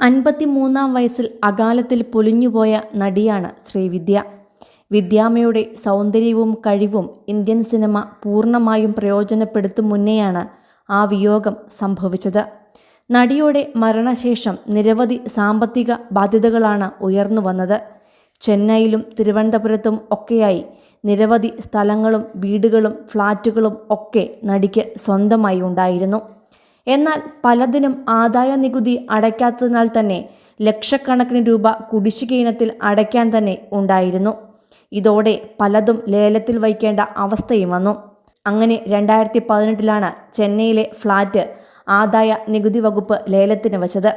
അൻപത്തിമൂന്നാം വയസ്സിൽ അകാലത്തിൽ പൊലിഞ്ഞുപോയ നടിയാണ് ശ്രീവിദ്യ വിദ്യാമ്മയുടെ സൗന്ദര്യവും കഴിവും ഇന്ത്യൻ സിനിമ പൂർണമായും പ്രയോജനപ്പെടുത്തും മുന്നെയാണ് ആ വിയോഗം സംഭവിച്ചത്. നടിയുടെ മരണശേഷം നിരവധി സാമ്പത്തിക ബാധ്യതകളാണ് ഉയർന്നു വന്നത്. ചെന്നൈയിലും തിരുവനന്തപുരത്തും ഒക്കെയായി നിരവധി സ്ഥലങ്ങളും വീടുകളും ഫ്ലാറ്റുകളും ഒക്കെ നടിക്ക് സ്വന്തമായി ഉണ്ടായിരുന്നു. എന്നാൽ പലതിനും ആദായ നികുതി അടയ്ക്കാത്തതിനാൽ തന്നെ ലക്ഷക്കണക്കിന് രൂപ കുടിശ്ശിക ഇനത്തിൽ അടയ്ക്കാൻ തന്നെ ഉണ്ടായിരുന്നു. ഇതോടെ പലതും ലേലത്തിൽ വയ്ക്കേണ്ട അവസ്ഥയും വന്നു. അങ്ങനെ രണ്ടായിരത്തി പതിനെട്ടിലാണ് ചെന്നൈയിലെ ഫ്ലാറ്റ് ആദായ നികുതി വകുപ്പ് ലേലത്തിന് വച്ചത്.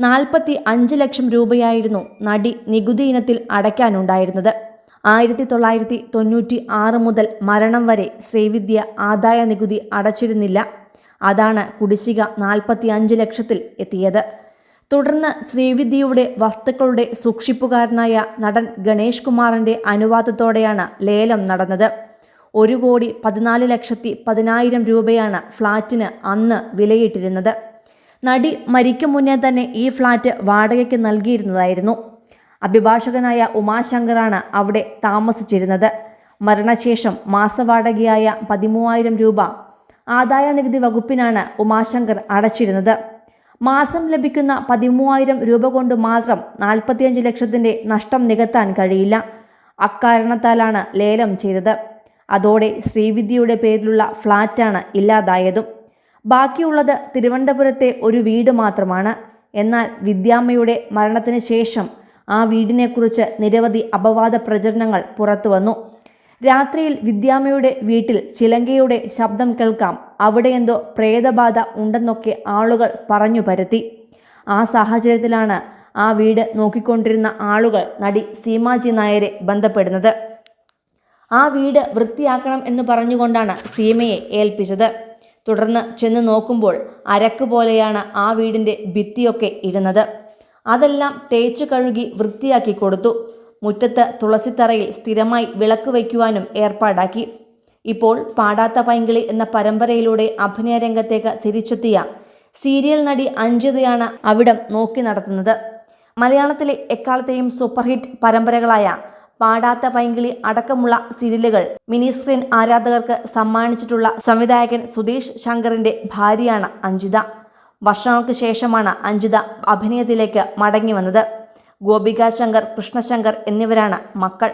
നാൽപ്പത്തി അഞ്ച് ലക്ഷം രൂപയായിരുന്നു നടി നികുതി ഇനത്തിൽ അടയ്ക്കാനുണ്ടായിരുന്നത്. ആയിരത്തി തൊള്ളായിരത്തി തൊണ്ണൂറ്റി ആറ് മുതൽ മരണം വരെ ശ്രീവിദ്യ ആദായ നികുതി അടച്ചിരുന്നില്ല. അതാണ് കുടിശ്ശിക നാൽപ്പത്തി അഞ്ച് ലക്ഷത്തിൽ എത്തിയത്. തുടർന്ന് ശ്രീവിദ്യയുടെ വസ്തുക്കളുടെ സൂക്ഷിപ്പുകാരനായ നടൻ ഗണേഷ് കുമാറിന്റെ അനുവാദത്തോടെയാണ് ലേലം നടന്നത്. ഒരു കോടി പതിനാല് ലക്ഷത്തി പതിനായിരം രൂപയാണ് ഫ്ളാറ്റിന് അന്ന് വിലയിട്ടിരുന്നത്. നടി മരിക്കും മുന്നേ തന്നെ ഈ ഫ്ളാറ്റ് വാടകയ്ക്ക് നൽകിയിരുന്നതായിരുന്നു. അഭിഭാഷകനായ ഉമാശങ്കറാണ് അവിടെ താമസിച്ചിരുന്നത്. മരണശേഷം മാസവാടകയായ പതിമൂവായിരം രൂപ ആദായ നികുതി വകുപ്പിനാണ് ഉമാശങ്കർ അടച്ചിരുന്നത്. മാസം ലഭിക്കുന്ന പതിമൂവായിരം രൂപ കൊണ്ട് മാത്രം നാൽപ്പത്തിയഞ്ച് ലക്ഷത്തിന്റെ നഷ്ടം നികത്താൻ കഴിയില്ല. അക്കാരണത്താലാണ് ലേലം ചെയ്തത്. അതോടെ ശ്രീവിദ്യയുടെ പേരിലുള്ള ഫ്ളാറ്റാണ് ഇല്ലാതായതും. ബാക്കിയുള്ളത് തിരുവനന്തപുരത്തെ ഒരു വീട് മാത്രമാണ്. എന്നാൽ വിദ്യാമ്മയുടെ മരണത്തിന് ശേഷം ആ വീടിനെക്കുറിച്ച് നിരവധി അപവാദ പ്രചരണങ്ങൾ പുറത്തുവന്നു. രാത്രിയിൽ വിദ്യാമ്മയുടെ വീട്ടിൽ ചിലങ്കയുടെ ശബ്ദം കേൾക്കാം. അവിടെ എന്തോ പ്രേതബാധ ഉണ്ടെന്നൊക്കെ ആളുകൾ പറഞ്ഞു പരത്തി. ആ സാഹചര്യത്തിലാണ് ആ വീട് നോക്കിക്കൊണ്ടിരുന്ന ആളുകൾ നടി സീമാജി നായരെ ബന്ധപ്പെടുന്നത്. ആ വീട് വൃത്തിയാക്കണം എന്ന് പറഞ്ഞുകൊണ്ടാണ് സീമയെ ഏൽപ്പിച്ചത്. തുടർന്ന് ചെന്ന് നോക്കുമ്പോൾ അരക്ക് പോലെയാണ് ആ വീടിന്റെ ഭിത്തിയൊക്കെ ഇരുന്നത്. അതെല്ലാം തേച്ചു കഴുകി വൃത്തിയാക്കി കൊടുത്തു. മുറ്റത്ത് തുളസിത്തറയിൽ സ്ഥിരമായി വിളക്ക് വയ്ക്കുവാനും ഏർപ്പാടാക്കി. ഇപ്പോൾ പാടാത്ത പൈങ്കിളി എന്ന പരമ്പരയിലൂടെ അഭിനയരംഗത്തേക്ക് തിരിച്ചെത്തിയ സീരിയൽ നടി അഞ്ജിതയാണ് അവിടം നോക്കി നടത്തുന്നത്. മലയാളത്തിലെ എക്കാലത്തെയും സൂപ്പർഹിറ്റ് പരമ്പരകളായ പാടാത്ത പൈങ്കിളി അടക്കമുള്ള സീരിയലുകൾ മിനി സ്ക്രീൻ ആരാധകർക്ക് സമ്മാനിച്ചിട്ടുള്ള സംവിധായകൻ സുധീഷ് ശങ്കറിന്റെ ഭാര്യയാണ് അഞ്ജിത. വർഷങ്ങൾക്ക് ശേഷമാണ് അഞ്ജിത അഭിനയത്തിലേക്ക് മടങ്ങി വന്നത്. ഗോപിക ശങ്കർ കൃഷ്ണശങ്കർ എന്നിവരാണ് മക്കൾ.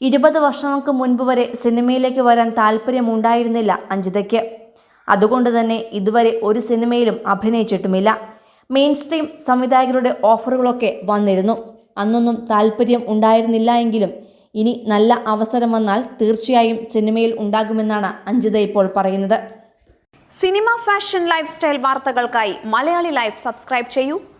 ഇരുപത് വർഷങ്ങൾക്ക് മുൻപ് വരെ സിനിമയിലേക്ക് വരാൻ താല്പര്യമുണ്ടായിരുന്നില്ല അഞ്ജിതയ്ക്ക്. അതുകൊണ്ട് തന്നെ ഇതുവരെ ഒരു സിനിമയിലും അഭിനയിച്ചിട്ടുമില്ല. മെയിൻ സ്ട്രീം സംവിധായകരുടെ ഓഫറുകളൊക്കെ വന്നിരുന്നു. അന്നൊന്നും താല്പര്യം ഉണ്ടായിരുന്നില്ല എങ്കിലും ഇനി നല്ല അവസരം വന്നാൽ തീർച്ചയായും സിനിമയിൽ ഉണ്ടാകുമെന്നാണ് അഞ്ജിത ഇപ്പോൾ പറയുന്നത്. സിനിമ ഫാഷൻ ലൈഫ് സ്റ്റൈൽ വാർത്തകൾക്കായി മലയാളി ലൈഫ് സബ്സ്ക്രൈബ് ചെയ്യൂ.